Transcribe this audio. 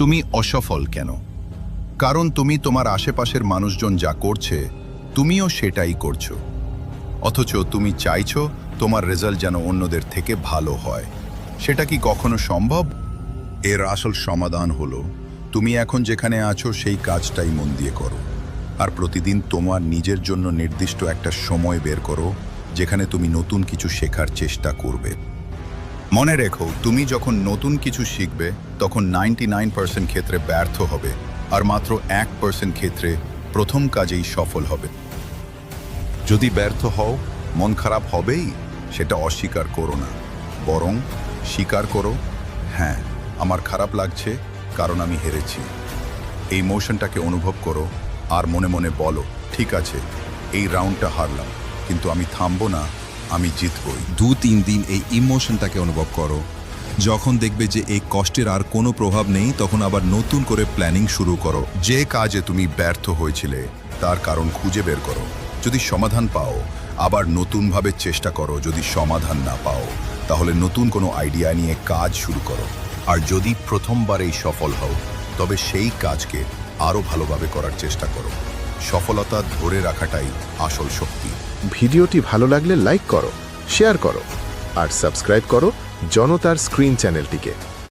তুমি অসফল কেন? কারণ তুমি তোমার আশেপাশের মানুষজন যা করছে, তুমিও সেটাই করছ। অথচ তুমি চাইছো তোমার রেজাল্ট যেন অন্যদের থেকে ভালো হয়। সেটা কি কখনো সম্ভব? এর আসল সমাধান হলো, তুমি এখন যেখানে আছো সেই কাজটাই মন দিয়ে করো। আর প্রতিদিন তোমার নিজের জন্য নির্দিষ্ট একটা সময় বের করো, যেখানে তুমি নতুন কিছু শেখার চেষ্টা করবে। মনে রেখো, তুমি যখন নতুন কিছু শিখবে, তখন নাইনটি ক্ষেত্রে ব্যর্থ হবে, আর মাত্র এক পার্সেন্ট ক্ষেত্রে প্রথম কাজেই সফল হবে। যদি ব্যর্থ হও, মন খারাপ হবেই, সেটা অস্বীকার করো না। বরং স্বীকার করো হ্যাঁ আমার খারাপ লাগছে, কারণ আমি হেরেছি। এই মোশনটাকে অনুভব করো, আর মনে মনে বলো, ঠিক আছে, এই রাউন্ডটা হারলাম, কিন্তু আমি থামবো না আমি জিতবই। দু তিন দিন এই ইমোশনটাকে অনুভব করো। যখন দেখবে যে এই কষ্টের আর কোনো প্রভাব নেই, তখন আবার নতুন করে প্ল্যানিং শুরু করো। যে কাজে তুমি ব্যর্থ হয়েছিলে, তার কারণ খুঁজে বের করো। যদি সমাধান পাও, আবার নতুনভাবে চেষ্টা করো যদি সমাধান না পাও, তাহলে নতুন কোনো আইডিয়া নিয়ে কাজ শুরু করো। আর যদি প্রথমবারেই সফল হও, তবে সেই কাজকে আরও ভালোভাবে করার চেষ্টা করো। সফলতা ধরে রাখাটাই আসল শক্তি। ভিডিওটি ভালো লাগলে লাইক করো, শেয়ার করো, আর সাবস্ক্রাইব করো জনতার স্ক্রিন চ্যানেলটিকে।